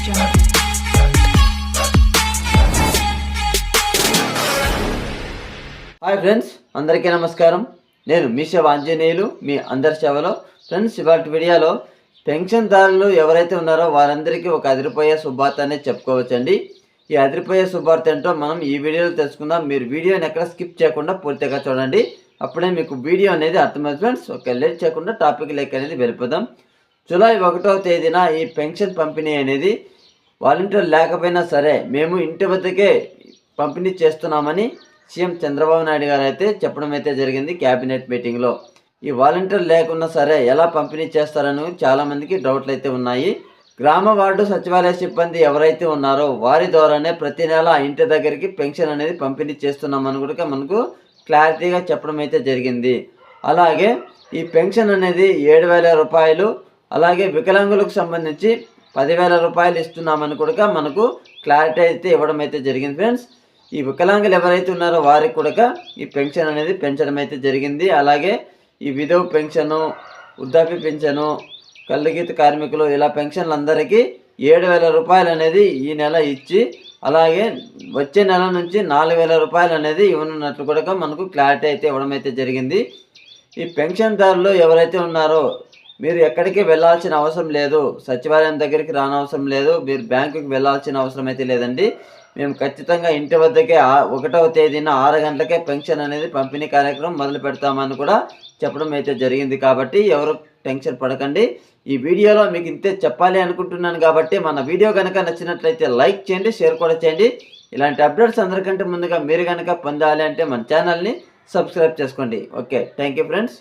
Hi friends అందరికీ నమస్కారం. నేను మీ సేవ ఆంజనేయులు మీ అందరి సేవలో. ఫ్రెండ్స్ ఇవాటి వీడియోలో పెన్షన్దారులు ఎవరైతే ఉన్నారో వారందరికీ ఒక అదిరిపోయే శుభార్త అనేది చెప్పుకోవచ్చండి. ఈ అదిరిపోయే శుభార్త ఏంటో మనం ఈ వీడియోలో తెలుసుకుందాం. మీరు వీడియోని ఎక్కడ స్కిప్ చేయకుండా పూర్తిగా చూడండి. అప్పుడే మీకు వీడియో అనేది అర్థమవుతుంది. ఫ్రెండ్స్ ఒక లేట్ చేయకుండా టాపిక్ లెక్క అనేది వెళ్ళిపోదాం. జూలై ఒకటవ తేదీన ఈ పెన్షన్ పంపిణీ అనేది వాలంటీర్ లేకపోయినా సరే మేము ఇంటి వద్దకే పంపిణీ చేస్తున్నామని సీఎం చంద్రబాబు నాయుడు గారు అయితే చెప్పడం అయితే జరిగింది క్యాబినెట్ మీటింగ్లో. ఈ వాలంటీర్ లేకున్నా సరే ఎలా పంపిణీ చేస్తారని చాలామందికి డౌట్లు అయితే ఉన్నాయి. గ్రామ వార్డు సచివాలయ సిబ్బంది ఎవరైతే ఉన్నారో వారి ద్వారానే ప్రతి నెల ఇంటి దగ్గరికి పెన్షన్ అనేది పంపిణీ చేస్తున్నామని కూడా మనకు క్లారిటీగా చెప్పడం అయితే జరిగింది. అలాగే ఈ పెన్షన్ అనేది ఏడు వేల రూపాయలు అలాగే వికలాంగులకు సంబంధించి పదివేల రూపాయలు ఇస్తున్నామని కూడా మనకు క్లారిటీ అయితే ఇవ్వడం అయితే జరిగింది ఫ్రెండ్స్. ఈ వికలాంగులు ఎవరైతే ఉన్నారో వారికి కూడా ఈ పెన్షన్ అనేది పెంచడం అయితే జరిగింది. అలాగే ఈ విధవ పెన్షను వృద్ధాప్య పెన్షను కళ్ళగీత కార్మికులు ఇలా పెన్షన్లు అందరికీ ఏడు వేల రూపాయలు అనేది ఈ నెల ఇచ్చి అలాగే వచ్చే నెల నుంచి నాలుగు వేల రూపాయలు అనేది ఇవ్వనున్నట్లు కూడా మనకు క్లారిటీ అయితే ఇవ్వడం అయితే జరిగింది. ఈ పెన్షన్దారులు ఎవరైతే ఉన్నారో మీరు ఎక్కడికి వెళ్ళాల్సిన అవసరం లేదు సచివాలయం దగ్గరికి రానవసరం లేదు మీరు బ్యాంకుకి వెళ్ళాల్సిన అవసరం అయితే లేదండి. మేము ఖచ్చితంగా ఇంటి వద్దకే ఒకటవ తేదీన ఆరు గంటలకే పెన్షన్ అనేది పంపిణీ కార్యక్రమం మొదలు పెడతామని కూడా చెప్పడం అయితే జరిగింది కాబట్టి ఎవరు టెన్షన్ పడకండి. ఈ వీడియోలో మీకు ఇంతే చెప్పాలి అనుకుంటున్నాను కాబట్టి మన వీడియో కనుక నచ్చినట్లయితే లైక్ చేయండి షేర్ కూడా చేయండి. ఇలాంటి అప్డేట్స్ అందరికంటే ముందుగా మీరు కనుక పొందాలి అంటే మన ఛానల్ని సబ్స్క్రైబ్ చేసుకోండి. Okay thank you friends.